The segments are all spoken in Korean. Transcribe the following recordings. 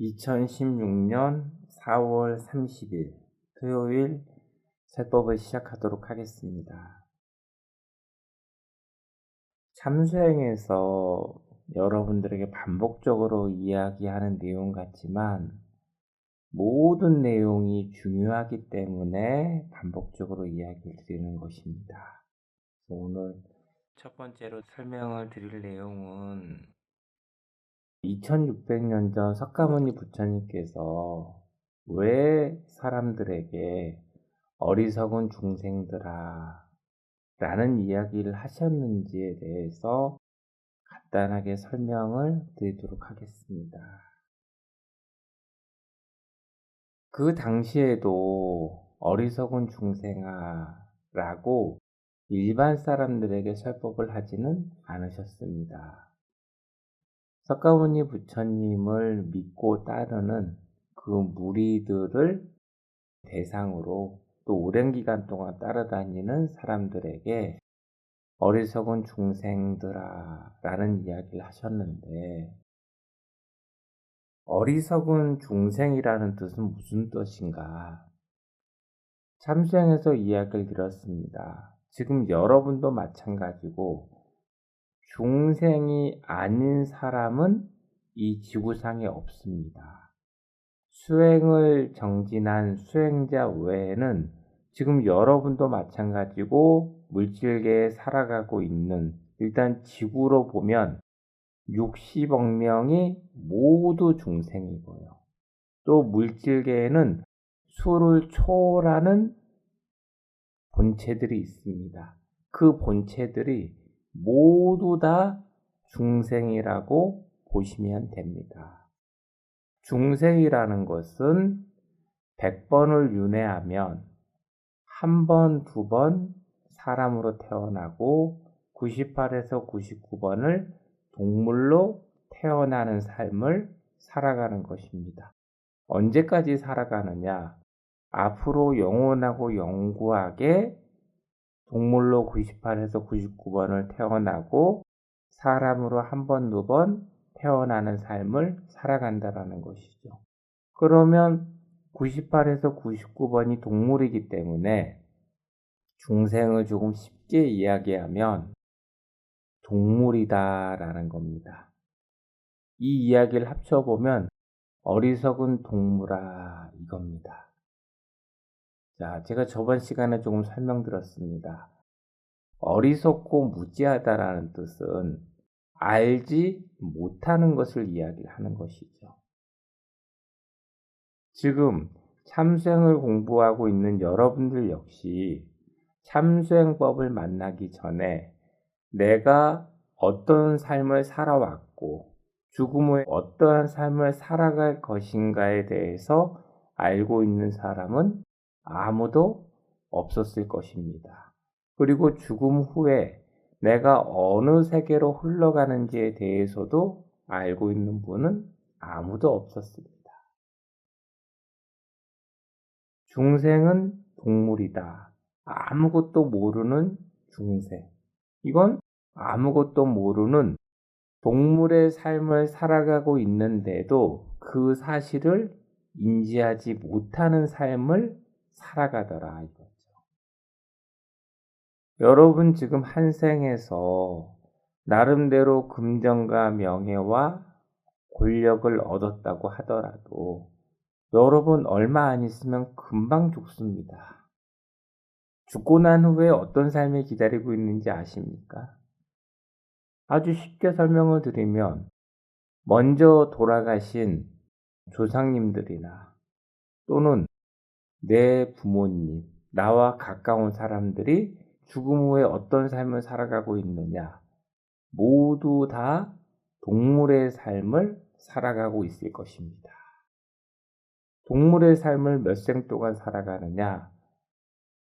2016년 4월 30일 토요일 세법을 시작하도록 하겠습니다. 참수행에서 여러분들에게 반복적으로 이야기하는 내용 같지만 모든 내용이 중요하기 때문에 반복적으로 이야기를 드리는 것입니다. 오늘 첫 번째로 설명을 드릴 내용은 2600년 전 석가모니 부처님께서 왜 사람들에게 어리석은 중생들아 라는 이야기를 하셨는지에 대해서 간단하게 설명을 드리도록 하겠습니다. 그 당시에도 어리석은 중생아 라고 일반 사람들에게 설법을 하지는 않으셨습니다. 석가모니 부처님을 믿고 따르는 그 무리들을 대상으로 또 오랜 기간 동안 따라다니는 사람들에게 어리석은 중생들아 라는 이야기를 하셨는데 어리석은 중생이라는 뜻은 무슨 뜻인가? 참수행에서 이야기를 드렸습니다. 지금 여러분도 마찬가지고 중생이 아닌 사람은 이 지구상에 없습니다. 수행을 정진한 수행자 외에는 지금 여러분도 마찬가지고 물질계에 살아가고 있는 일단 지구로 보면 60억 명이 모두 중생이고요. 또 물질계에는 수를 초월하는 본체들이 있습니다. 그 본체들이 모두 다 중생이라고 보시면 됩니다. 중생이라는 것은 100번을 윤회하면 한 번, 두 번 사람으로 태어나고 98에서 99번을 동물로 태어나는 삶을 살아가는 것입니다. 언제까지 살아가느냐? 앞으로 영원하고 영구하게 동물로 98에서 99번을 태어나고 사람으로 한 번, 두 번 태어나는 삶을 살아간다라는 것이죠. 그러면 98에서 99번이 동물이기 때문에 중생을 조금 쉽게 이야기하면 동물이다라는 겁니다. 이 이야기를 합쳐보면 어리석은 동물아 이겁니다. 자, 제가 저번 시간에 조금 설명드렸습니다. 어리석고 무지하다라는 뜻은 알지 못하는 것을 이야기하는 것이죠. 지금 참수행을 공부하고 있는 여러분들 역시 참수행법을 만나기 전에 내가 어떤 삶을 살아왔고 죽음 후에 어떠한 삶을 살아갈 것인가에 대해서 알고 있는 사람은 아무도 없었을 것입니다. 그리고 죽음 후에 내가 어느 세계로 흘러가는지에 대해서도 알고 있는 분은 아무도 없었습니다. 중생은 동물이다. 아무것도 모르는 중생. 이건 아무것도 모르는 동물의 삶을 살아가고 있는데도 그 사실을 인지하지 못하는 삶을 살아가더라 이거죠. 여러분 지금 한 생에서 나름대로 금전과 명예와 권력을 얻었다고 하더라도 여러분 얼마 안 있으면 금방 죽습니다. 죽고 난 후에 어떤 삶이 기다리고 있는지 아십니까? 아주 쉽게 설명을 드리면 먼저 돌아가신 조상님들이나 또는 내 부모님, 나와 가까운 사람들이 죽음 후에 어떤 삶을 살아가고 있느냐, 모두 다 동물의 삶을 살아가고 있을 것입니다. 동물의 삶을 몇 생 동안 살아가느냐?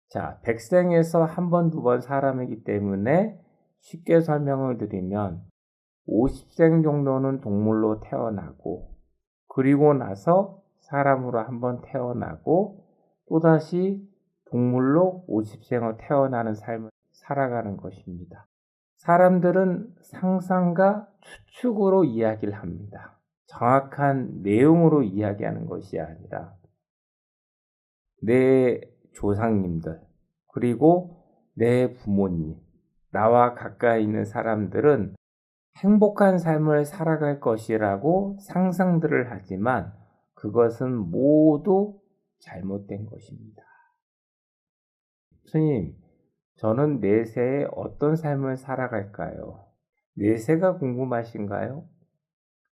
자, 백생에서 한 번, 두 번 사람이기 때문에 쉽게 설명을 드리면 50생 정도는 동물로 태어나고, 그리고 나서 사람으로 한 번 태어나고, 또다시 동물로 50생을 태어나는 삶을 살아가는 것입니다. 사람들은 상상과 추측으로 이야기를 합니다. 정확한 내용으로 이야기하는 것이 아니라 내 조상님들, 그리고 내 부모님, 나와 가까이 있는 사람들은 행복한 삶을 살아갈 것이라고 상상들을 하지만 그것은 모두 잘못된 것입니다. 스님, 저는 내세에 어떤 삶을 살아갈까요? 내세가 궁금하신가요?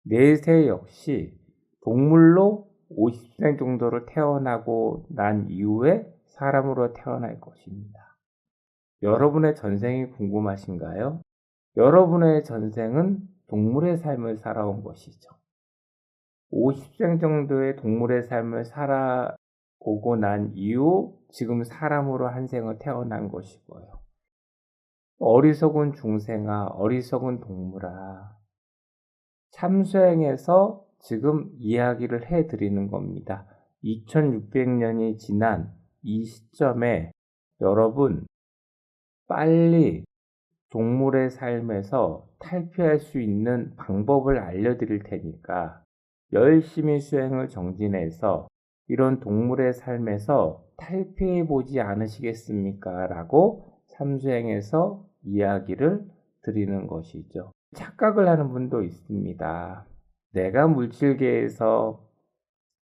내세 역시 동물로 50생 정도를 태어나고 난 이후에 사람으로 태어날 것입니다. 여러분의 전생이 궁금하신가요? 여러분의 전생은 동물의 삶을 살아온 것이죠. 50생 정도의 동물의 삶을 살아 오고 난 이후 지금 사람으로 한 생을 태어난 것이고요. 어리석은 중생아, 어리석은 동물아. 참수행에서 지금 이야기를 해 드리는 겁니다. 2600년이 지난 이 시점에 여러분 빨리 동물의 삶에서 탈피할 수 있는 방법을 알려드릴 테니까 열심히 수행을 정진해서 이런 동물의 삶에서 탈피해 보지 않으시겠습니까? 라고 참수행에서 이야기를 드리는 것이죠. 착각을 하는 분도 있습니다. 내가 물질계에서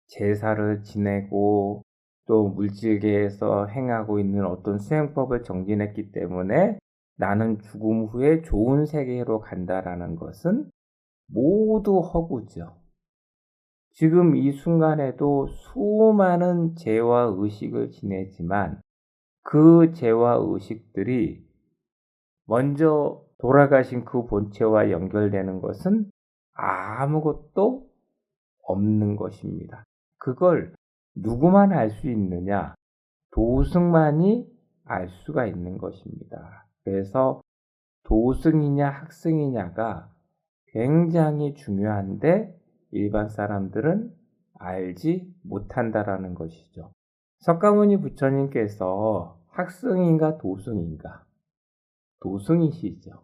제사를 지내고 또 물질계에서 행하고 있는 어떤 수행법을 정진했기 때문에 나는 죽음 후에 좋은 세계로 간다라는 것은 모두 허구죠. 지금 이 순간에도 수많은 죄와 의식을 지내지만 그 죄와 의식들이 먼저 돌아가신 그 본체와 연결되는 것은 아무것도 없는 것입니다. 그걸 누구만 알 수 있느냐? 도승만이 알 수가 있는 것입니다. 그래서 도승이냐 학승이냐가 굉장히 중요한데 일반 사람들은 알지 못한다라는 것이죠. 석가모니 부처님께서 학승인가 도승인가? 도승이시죠.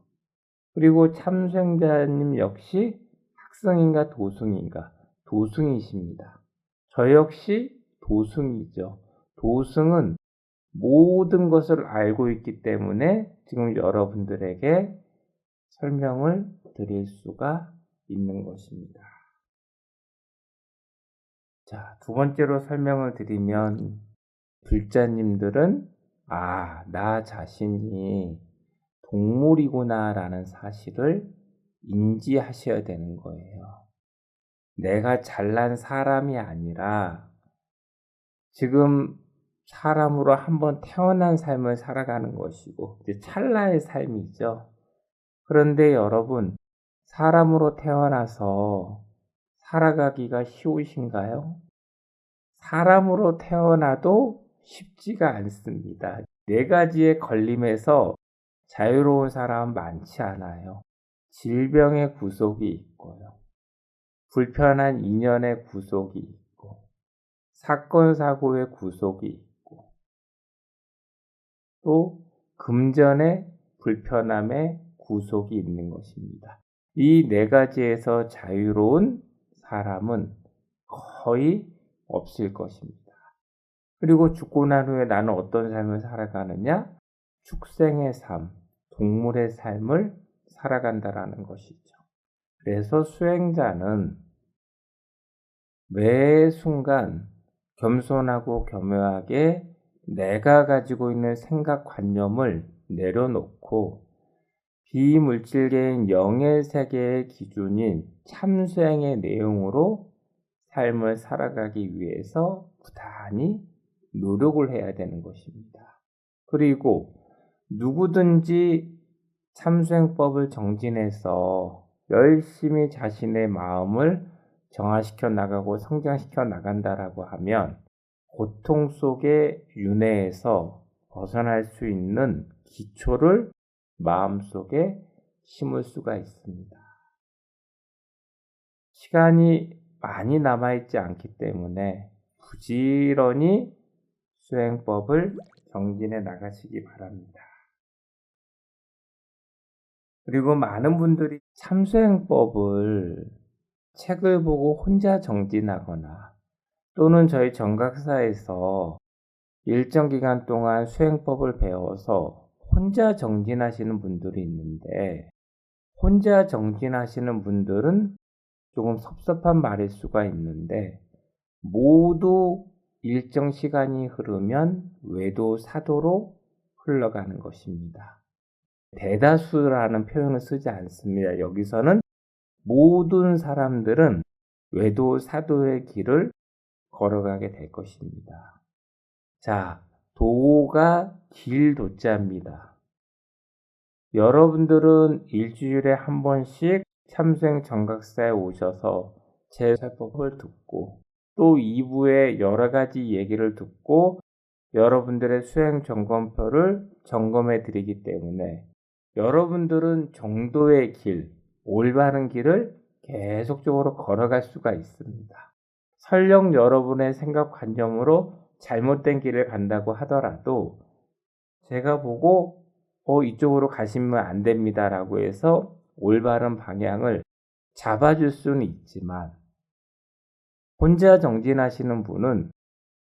그리고 참생자님 역시 학승인가 도승인가? 도승이십니다. 저 역시 도승이죠. 도승은 모든 것을 알고 있기 때문에 지금 여러분들에게 설명을 드릴 수가 있는 것입니다. 자, 두 번째로 설명을 드리면, 불자님들은, 아, 나 자신이 동물이구나 라는 사실을 인지하셔야 되는 거예요. 내가 잘난 사람이 아니라 지금 사람으로 한번 태어난 삶을 살아가는 것이고, 이제 찰나의 삶이죠. 그런데 여러분, 사람으로 태어나서 살아가기가 쉬우신가요? 사람으로 태어나도 쉽지가 않습니다. 네 가지의 걸림에서 자유로운 사람 많지 않아요. 질병의 구속이 있고요. 불편한 인연의 구속이 있고, 사건, 사고의 구속이 있고, 또 금전의 불편함의 구속이 있는 것입니다. 이 네 가지에서 자유로운 사람은 거의 없을 것입니다. 그리고 죽고 난 후에 나는 어떤 삶을 살아가느냐? 축생의 삶, 동물의 삶을 살아간다라는 것이죠. 그래서 수행자는 매 순간 겸손하고 겸허하게 내가 가지고 있는 생각 관념을 내려놓고 비물질계인 영의 세계의 기준인 참수행의 내용으로 삶을 살아가기 위해서 부단히 노력을 해야 되는 것입니다. 그리고 누구든지 참수행법을 정진해서 열심히 자신의 마음을 정화시켜 나가고 성장시켜 나간다라고 하면 고통 속의 윤회에서 벗어날 수 있는 기초를 마음속에 심을 수가 있습니다. 시간이 많이 남아있지 않기 때문에 부지런히 수행법을 정진해 나가시기 바랍니다. 그리고 많은 분들이 참수행법을 책을 보고 혼자 정진하거나 또는 저희 정각사에서 일정 기간 동안 수행법을 배워서 혼자 정진하시는 분들이 있는데 혼자 정진하시는 분들은 조금 섭섭한 말일 수가 있는데 모두 일정 시간이 흐르면 외도 사도로 흘러가는 것입니다. 대다수라는 표현을 쓰지 않습니다. 여기서는 모든 사람들은 외도 사도의 길을 걸어가게 될 것입니다. 자, 도가 길 도자입니다. 여러분들은 일주일에 한 번씩 참생 정각사에 오셔서 제 설법을 듣고 또 2부에 여러 가지 얘기를 듣고 여러분들의 수행 점검표를 점검해 드리기 때문에 여러분들은 정도의 길, 올바른 길을 계속적으로 걸어갈 수가 있습니다. 설령 여러분의 생각 관념으로 잘못된 길을 간다고 하더라도 제가 보고 어, 이쪽으로 가시면 안 됩니다라고 해서 올바른 방향을 잡아줄 수는 있지만 혼자 정진하시는 분은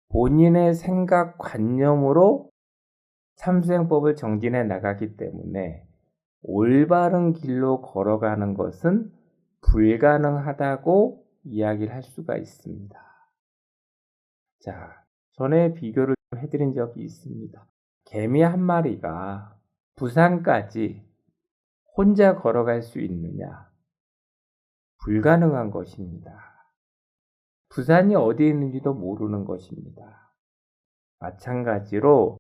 본인의 생각 관념으로 참수행법을 정진해 나가기 때문에 올바른 길로 걸어가는 것은 불가능하다고 이야기를 할 수가 있습니다. 자, 전에 비교를 해드린 적이 있습니다. 개미 한 마리가 부산까지 혼자 걸어갈 수 있느냐? 불가능한 것입니다. 부산이 어디에 있는지도 모르는 것입니다. 마찬가지로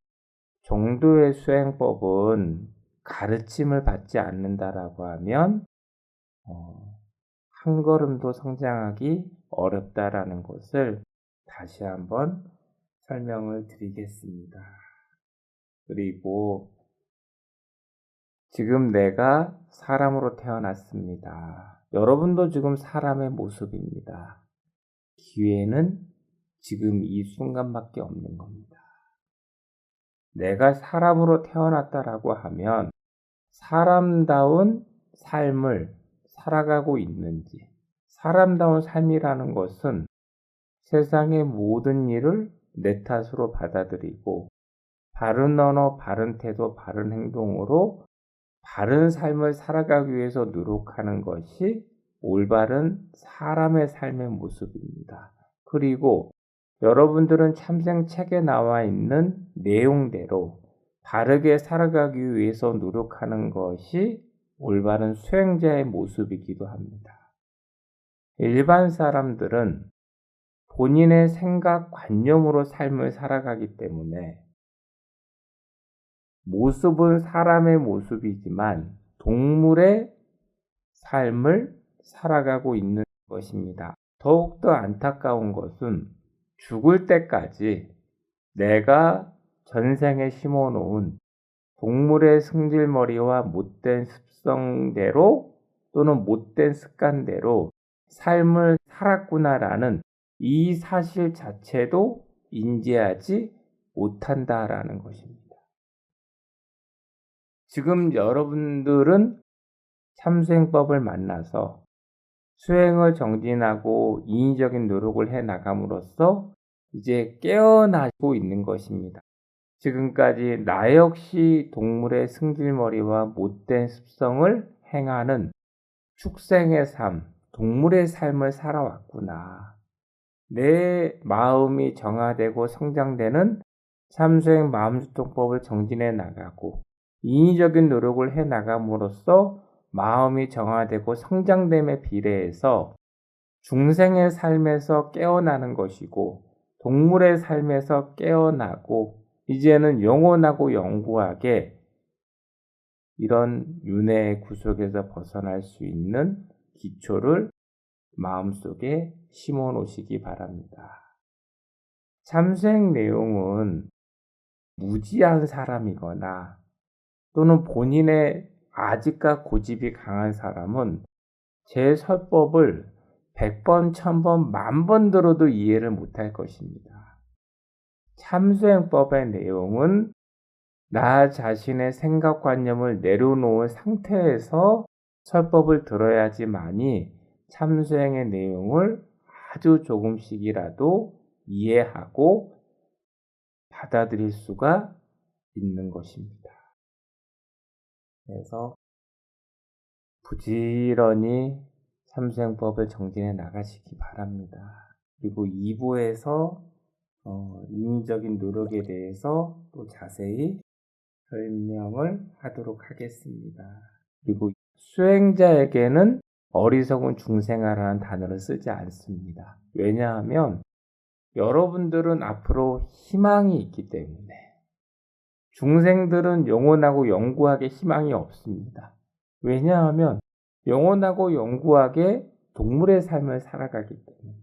정도의 수행법은 가르침을 받지 않는다라고 하면 어, 한 걸음도 성장하기 어렵다라는 것을 다시 한번 설명을 드리겠습니다. 그리고 지금 내가 사람으로 태어났습니다. 여러분도 지금 사람의 모습입니다. 기회는 지금 이 순간밖에 없는 겁니다. 내가 사람으로 태어났다라고 하면 사람다운 삶을 살아가고 있는지, 사람다운 삶이라는 것은 세상의 모든 일을 내 탓으로 받아들이고, 바른 언어, 바른 태도, 바른 행동으로 바른 삶을 살아가기 위해서 노력하는 것이 올바른 사람의 삶의 모습입니다. 그리고 여러분들은 참생 책에 나와 있는 내용대로 바르게 살아가기 위해서 노력하는 것이 올바른 수행자의 모습이기도 합니다. 일반 사람들은 본인의 생각, 관념으로 삶을 살아가기 때문에 모습은 사람의 모습이지만 동물의 삶을 살아가고 있는 것입니다. 더욱더 안타까운 것은 죽을 때까지 내가 전생에 심어 놓은 동물의 승질머리와 못된 습성대로 또는 못된 습관대로 삶을 살았구나라는 이 사실 자체도 인지하지 못한다라는 것입니다. 지금 여러분들은 참수행법을 만나서 수행을 정진하고 인위적인 노력을 해 나감으로써 이제 깨어나고 있는 것입니다. 지금까지 나 역시 동물의 승질머리와 못된 습성을 행하는 축생의 삶, 동물의 삶을 살아왔구나. 내 마음이 정화되고 성장되는 참수행 마음수통법을 정진해 나가고 인위적인 노력을 해 나감으로써 마음이 정화되고 성장됨에 비례해서 중생의 삶에서 깨어나는 것이고 동물의 삶에서 깨어나고 이제는 영원하고 영구하게 이런 윤회의 구속에서 벗어날 수 있는 기초를 마음속에 심어 놓으시기 바랍니다. 참생 내용은 무지한 사람이거나 또는 본인의 아직과 고집이 강한 사람은 제 설법을 100번, 1000번, 만 번 들어도 이해를 못할 것입니다. 참수행법의 내용은 나 자신의 생각관념을 내려놓은 상태에서 설법을 들어야지만이 참수행의 내용을 아주 조금씩이라도 이해하고 받아들일 수가 있는 것입니다. 그래서 부지런히 참수행법을 정진해 나가시기 바랍니다. 그리고 2부에서 어, 인위적인 노력에 대해서 또 자세히 설명을 하도록 하겠습니다. 그리고 수행자에게는 어리석은 중생아라는 단어를 쓰지 않습니다. 왜냐하면 여러분들은 앞으로 희망이 있기 때문에 중생들은 영원하고 영구하게 희망이 없습니다. 왜냐하면 영원하고 영구하게 동물의 삶을 살아가기 때문에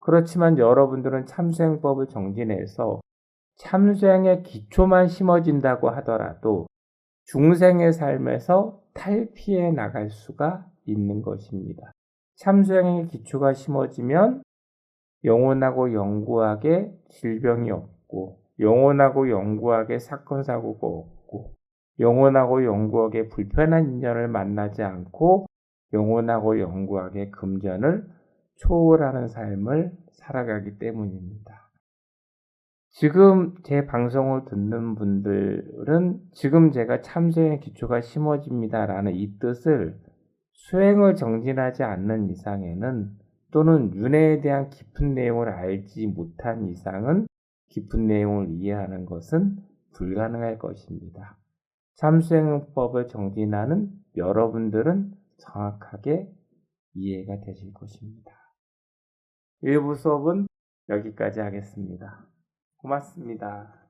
그렇지만 여러분들은 참수행법을 정진해서 참수행의 기초만 심어진다고 하더라도 중생의 삶에서 탈피해 나갈 수가 있는 것입니다. 참수행의 기초가 심어지면 영원하고 영구하게 질병이 없고 영원하고 영구하게 사건 사고가 없고 영원하고 영구하게 불편한 인연을 만나지 않고 영원하고 영구하게 금전을 초월하는 삶을 살아가기 때문입니다. 지금 제 방송을 듣는 분들은 지금 제가 참수행의 기초가 심어집니다라는 이 뜻을 수행을 정진하지 않는 이상에는 또는 윤회에 대한 깊은 내용을 알지 못한 이상은 깊은 내용을 이해하는 것은 불가능할 것입니다. 참수행법을 정진하는 여러분들은 정확하게 이해가 되실 것입니다. 일부 수업은 여기까지 하겠습니다. 고맙습니다.